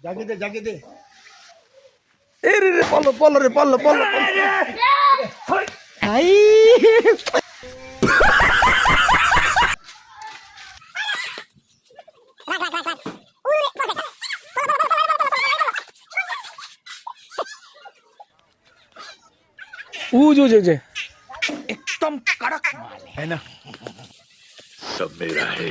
জাগে দে জাগে দে এই রে রে পল্ল পল্ল রে পল্ল পল্ল আই ऊ जो जो जो एकदम कड़क माल है ना सब मेरा है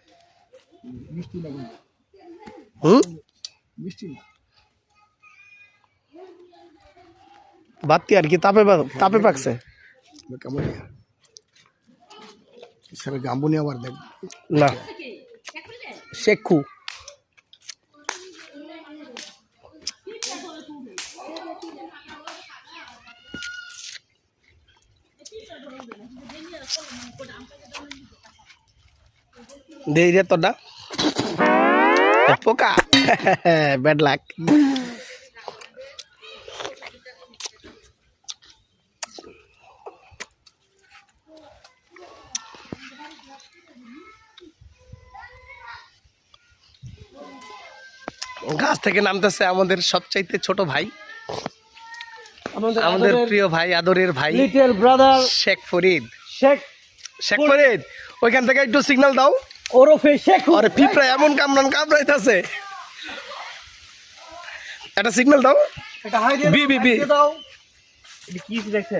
মিষ্টি না হুম মিষ্টি না। বাতি আর কি? তাপে তাপে পাকছে। গাম্বুনি আবার দেখ না। শেখু। দেই রে তোটা পোকা ব্যাড লাক গাছ থেকে নামতেছে আমাদের সবচাইতে ছোট ভাই। আমাদের প্রিয় ভাই আদরের ভাই লিটল ব্রাদার শেখ ফরিদ। শেখ শেখ ফরিদ ওইখান থেকে একটু সিগন্যাল দাও। ওরফে শেখ আরে পিঁপড়া এমন কামড়াইতেছে। একটা সিগন্যাল দাও। এটা হাই দিয়ে বি, বি, বি। দাও। কি দেখছে?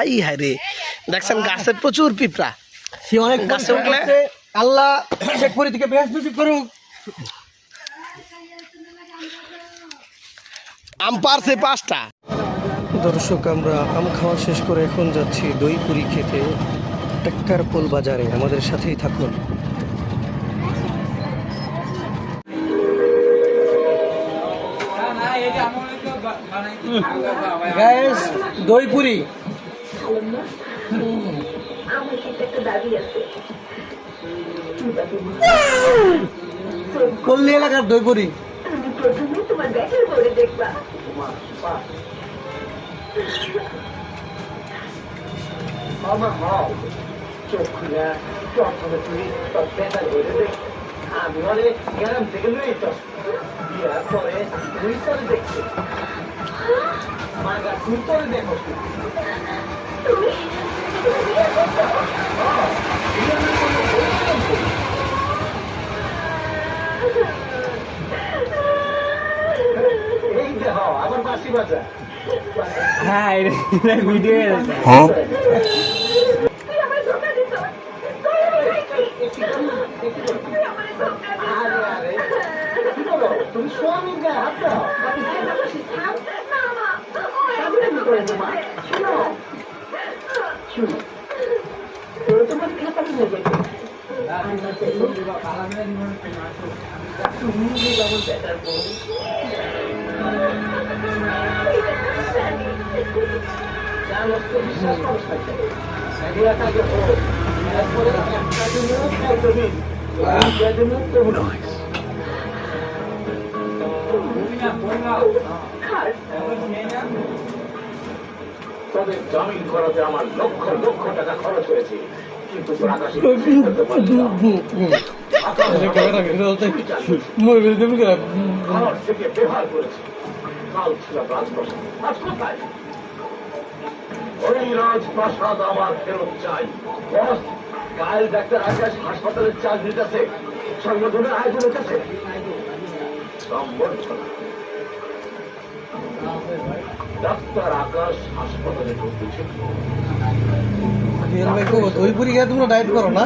আই হায় রে। দেখছেন গাছে প্রচুর পিঁপড়া। সে অনেক গাছে উঠলে? আল্লাহ শেখ ফরিদ থেকে বেশ নসিব করুক। আম পারছে পাঁচটা। দর্শক আমরা আম খাওয়া শেষ করে এখন যাচ্ছি দই পুরি খেতে টেক্কারপোল বাজারে। আমাদের সাথেই থাকুন। গ্যাস দই পুরি। পল্লী এলাকার দই পুরি। দেখবা বেতার করে দেখ আমি অনেক গ্রাম থেকে তো বিয়ার পরে তুই দেখছি। হ্যাঁ এটা ভিডিও তুমি স্বামীর গায়ে হাত সামনে করে তোমার শুনো শুনো তোর তোমার খাতা নিয়ে যাবে তুমি যে যেমন বেটার বউ জানো তো বিশ্বাস করো সাথে এগুলা কাজে হোক এরপরে একটা দিন খাইতে দিন যেদিন তুমি তবে জামিন করাতে আমার লক্ষ লক্ষ টাকা খরচ হয়েছে কিন্তু তোর আকাশে কিছুই করতে পারলি না। ঘর থেকে ব্যবহার করেছি। কাল ছিল রাজপ্রাসাদ। আজ কোথায়? ওই রাজপ্রাসাদ আমার ফেরত চাই। বস কাল ডাক্তার আকাশ হাসপাতালের চার্জ দিতেছে। সংগঠনের আয়োজন সম্বর্ধনা। ডাক্তার আকাশ হাসপাতালে ঢুকতেছে তোমরা ডায়েট করো না?